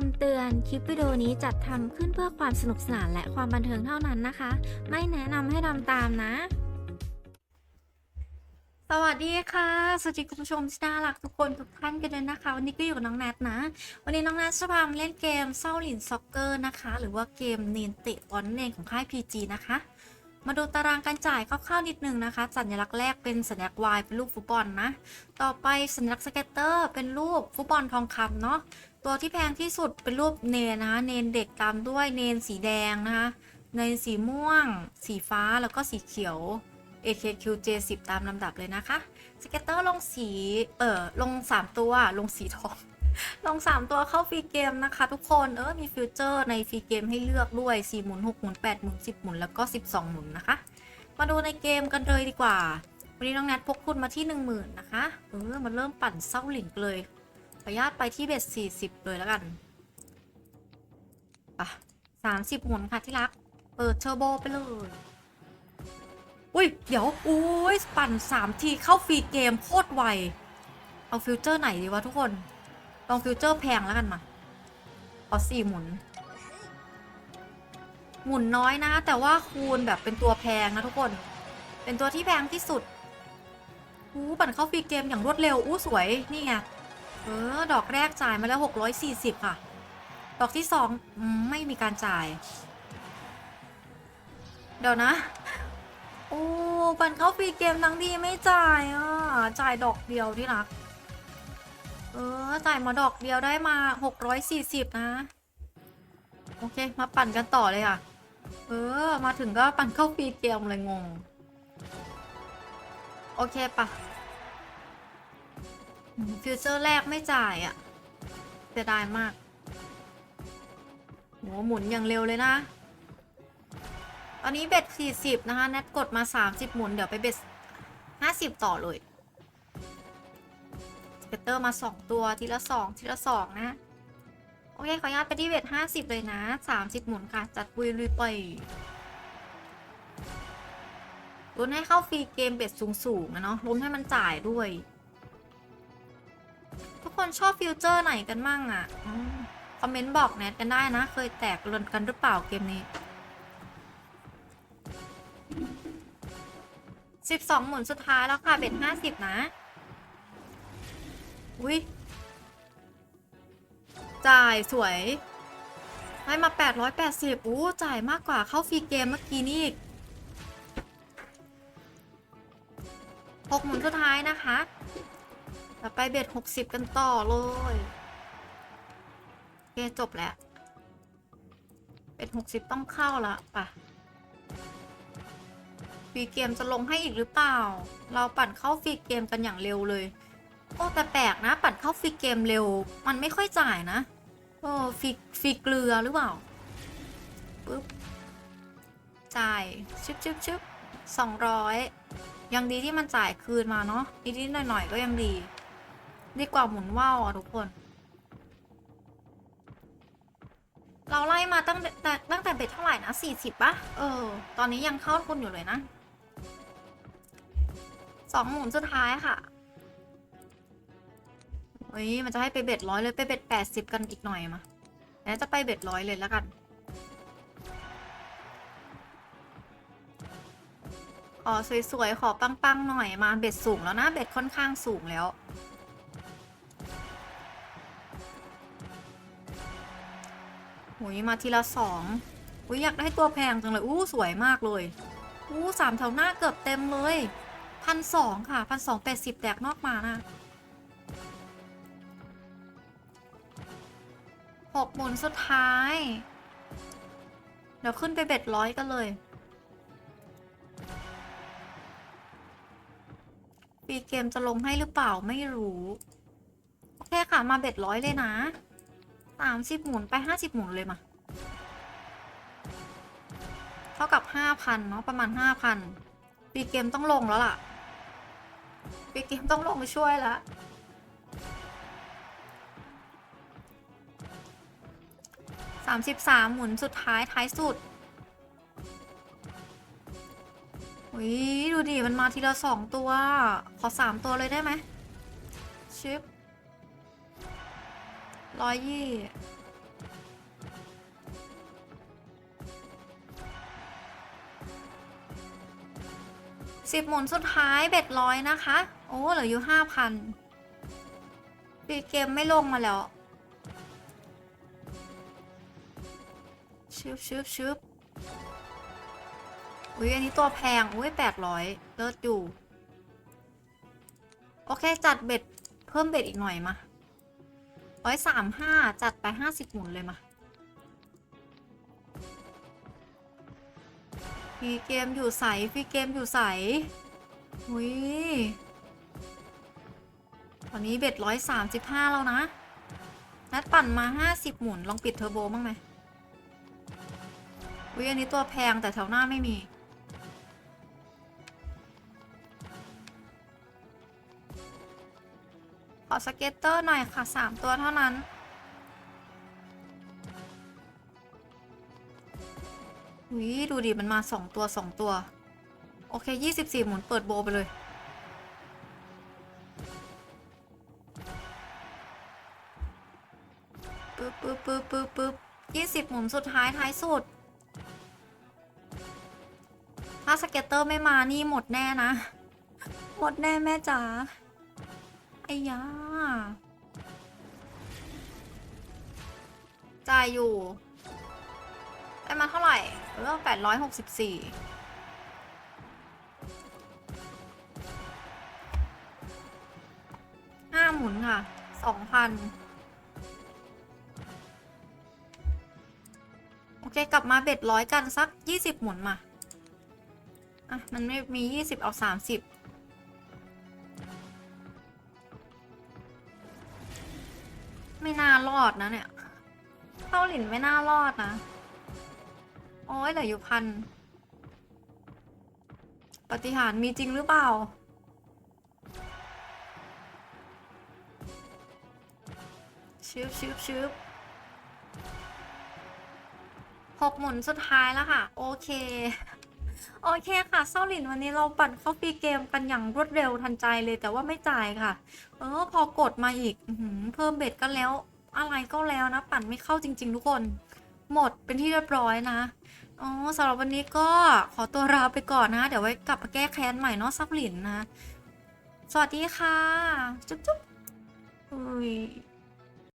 คำเตือน คลิปวิดีโอนี้จัดทำขึ้นเพื่อความสนุกสนานและความบันเทิงเท่านั้นนะคะ ไม่แนะนำให้ทำตามนะ สวัสดีค่ะ สวัสดีคุณผู้ชมที่น่ารักทุกคนทุกท่านกันเลยนะคะ วันนี้ก็อยู่กับน้องแนทนะ วันนี้น้องแนทจะพามาเล่นเกมเศร้าหลินซ็อกเกอร์นะคะ หรือว่าเกมเนนเตะบอลนั่นของค่าย PG นะคะ มาดูตารางการจ่ายคร่าวๆนิดนึงนะคะ สัญลักษณ์แรกเป็นสัญลักษณ์ Y เป็นรูปฟุตบอลนะ ต่อไปสัญลักษณ์สเก็ตเตอร์เป็นรูปฟุตบอลทองคำเนาะ ตัวที่แพงที่สุดเป็นรูปเนนนะคะ เนนเด็กตามด้วยเนนสีแดงนะคะ เนนสีม่วง สีฟ้าแล้วก็สีเขียว AKQJ10 ตามลำดับเลยนะคะ สเก็ตเตอร์ลงสี เออลง 3 ตัว ลงสีทอง ลง 3 ตัวเข้าฟรีเกมนะคะ ทุกคน เออ มีฟิวเจอร์ในฟรีเกมให้เลือกด้วย 4 หมุน 6 หมุน 8 หมุน 10 หมุน แล้วก็ 12 หมุนนะคะ มาดูในเกมกันเลยดีกว่า วันนี้น้องแนทพกคุณมาที่ 10,000นะคะ เออ มันเริ่มปั่นเศร้าหลินเลย ออนุญาตไปที่เบ็ด40เลยแล้วกันอะ30หมุนค่ะที่รัก เปิดเทอร์โบไปเลย อุ้ย เดี๋ยว อุ้ย ปั่น3ทีเข้าฟรีเกมโคตรไว เอาฟิวเจอร์ไหนดีวะทุกคน ลองฟิวเจอร์แพงแล้วกันมาเอาสี่หมุน หมุนน้อยนะ แต่ว่าคูณแบบเป็นตัวแพงนะทุกคน เป็นตัวที่แพงที่สุดอู้ปั่นเข้าฟรีเกมอย่างรวดเร็วอู้สวย นี่ไง เออ ดอกแรกจ่ายมาแล้ว 640 ค่ะ ดอกที่สองไม่มีการจ่าย เดี๋ยวนะ โอ้ปั่นเข้าฟรีเกมทั้งทีไม่จ่ายอะ จ่ายดอกเดียวที่รัก เออ จ่ายมาดอกเดียวได้มา 640 นะ โอเค มาปั่นกันต่อเลยค่ะ เออ มาถึงก็ปั่นเข้าฟรีเกมเลยงง โอเคปะ ฟิวเจอร์แรกไม่จ่ายอะ่ะเสียดายมากโหหมุนอย่างเร็วเลยนะ ตอนนี้เบ็ด40 นะคะแนทกดมา 30 หมุน เดี๋ยวไปเบ็ด50 ต่อเลยสเปเตอร์มา 2 ตัวทีละ 2 ทีละ 2 นะ โอเค ขออนุญาตไปที่เบ็ด50 เลยนะ 30 หมุนค่ะ จัดบุยลุยไปลุ้นให้เข้าฟรีเกมเบ็ดสูงๆนะเนาะลุ้นให้มันจ่ายด้วย คนชอบฟิวเจอร์ไหนกันมั่งอะ่ะคอมเมนต์บอกแนทกันได้นะ เคยแตกหล่นกันหรือเปล่าเกมนี้12หมุนสุดท้ายแล้วค่ะเบ็ด50นะ อุ้ยจ่ายสวยให้มา 880อู้จ่ายมากกว่าเข้าฟรีเกมเมื่อกี้นี่อีก6หมุนสุดท้ายนะคะ ต่อไปเบ็ด60กันต่อเลยโอเคจบแล้ว เบ็ด60ต้องเข้าละป่ะฟรีเกมจะลงให้อีกหรือเปล่า เราปั่นเข้าฟรีเกมกันอย่างเร็วเลย โอ้แต่แปลกนะ ปั่นเข้าฟรีเกมเร็ว มันไม่ค่อยจ่ายนะโอ้ฟรีฟรีเกลือหรือเปล่าปึ๊บจ่ายชึบชึบชึบสองร้อยยังดีที่มันจ่ายคืนมาเนาะนิดๆหน่อยๆก็ยังดี ดีกว่าหมุนว่าวอะทุกคน เราไล่มาตั้งแต่ตั้งแต่เบ็ดเท่าไหร่นะสี่สิบปะเออ ตอนนี้ยังเข้าทุนอยู่เลยนะสองหมุนสุดท้ายค่ะเฮ้ยมันจะให้ไปเบ็ดร้อยเลยไปเบ็ดแปดสิบกันอีกหน่อยมาแล้วจะไปเบ็ดร้อยเลยแล้วกันขอสวยๆขอปังๆหน่อยมาเบ็ดสูงแล้วนะเบ็ดค่อนข้างสูงแล้ว หุยมาทีละสองอุ้ยอยากได้ตัวแพงจังเลย อู้สวยมากเลย อู้สามแถวหน้าเกือบเต็มเลยพันสองค่ะพันสองแปดสิบแตกนอกมานะหกหมุนสุดท้าย เดี๋ยวขึ้นไปเบ็ดร้อยกันเลยปีเกมจะลงให้หรือเปล่าไม่รู้ โอเคค่ะมาเบ็ดร้อยเลยนะ สามสิบหมุนไปห้าสิบหมุนเลยมา เท่ากับห้าพันเนาะประมาณห้าพันปีเกมต้องลงแล้วล่ะ ปีเกมต้องลงช่วยแล้วสามสิบสามหมุนสุดท้ายท้ายสุดอุ้ยดูดิ มันมาทีละสองตัว ขอสามตัวเลยได้ไหมชิป ร้อยยี่สิบหมุนสุดท้ายเบ็ดร้อยนะคะ โอ้เหลืออยู่ห้าพันปีเกมไม่ลงมาแล้ว ชึบชึบชึบอุ้ยอันนี้ตัวแพง อุ้ยแปดร้อยเลิศอยู่ โอเค จัดเบ็ด เพิ่มเบ็ดอีกหน่อยมา ร้อยสามห้าจัดไปห้าสิบหมุนเลยมาฟีเกมอยู่ใสฟีเกมอยู่ใสอุ้ยตอนนี้เบ็ดร้อยสามสิบห้าแล้วนะ นัดปั่นมาห้าสิบหมุน ลองปิดเทอร์โบบ้างไหมอุ้ยอันนี้ตัวแพงแต่แถวหน้าไม่มี อสเก็ตเตอร์หน่อยค่ะสามตัวเท่านั้นอุ้ยดูดิมันมาสองตัวสองตัว โอเคยี่สิบี่หมุนเปิดโบไปเลย ปึ๊บปึ๊บปึ๊บปึ๊บปึ๊บยี่สิบหมุนสุดท้ายท้ายสุด ถ้าสเก็ตเตอร์ไม่มานี่หมดแน่นะ หมดแน่แม่จ๋า ไอ้ยาจ่ายอยู่ ได้มาเท่าไหร่เออแปดร้อยหกสิบสี่ห้าหมุนค่ะสองพันโอเค กลับมาเบ็ดร้อยกันสักยี่สิบหมุนมา อะ มันไม่มียี่สิบเอาสามสิบ อดนะเนี่ย เข้าหลินไม่น่ารอดนะ โอ้ยเหลืออยู่พัน ปฏิหารมีจริงหรือเปล่า ชืบชืบชืบหกหมุนสุดท้ายแล้วค่ะ โอเค โอเคค่ะเซาหลินวันนี้เราปั่นเข้าฟรีเกมกันอย่างรวดเร็วทันใจเลยแต่ว่าไม่จ่ายค่ะ เออ พอกดมาอีกอเพิ่มเบ็ดก็แล้ว อะไรก็แล้วนะ ปั่นไม่เข้าจริง ๆ ทุกคน หมดเป็นที่เรียบร้อยนะอ๋อสำหรับวันนี้ก็ขอตัวลาไปก่อนนะ เดี๋ยวไว้กลับมาแก้แค้นใหม่เนาะซับหลินนะ สวัสดีค่ะ จุ๊บจุ๊บอุ้ย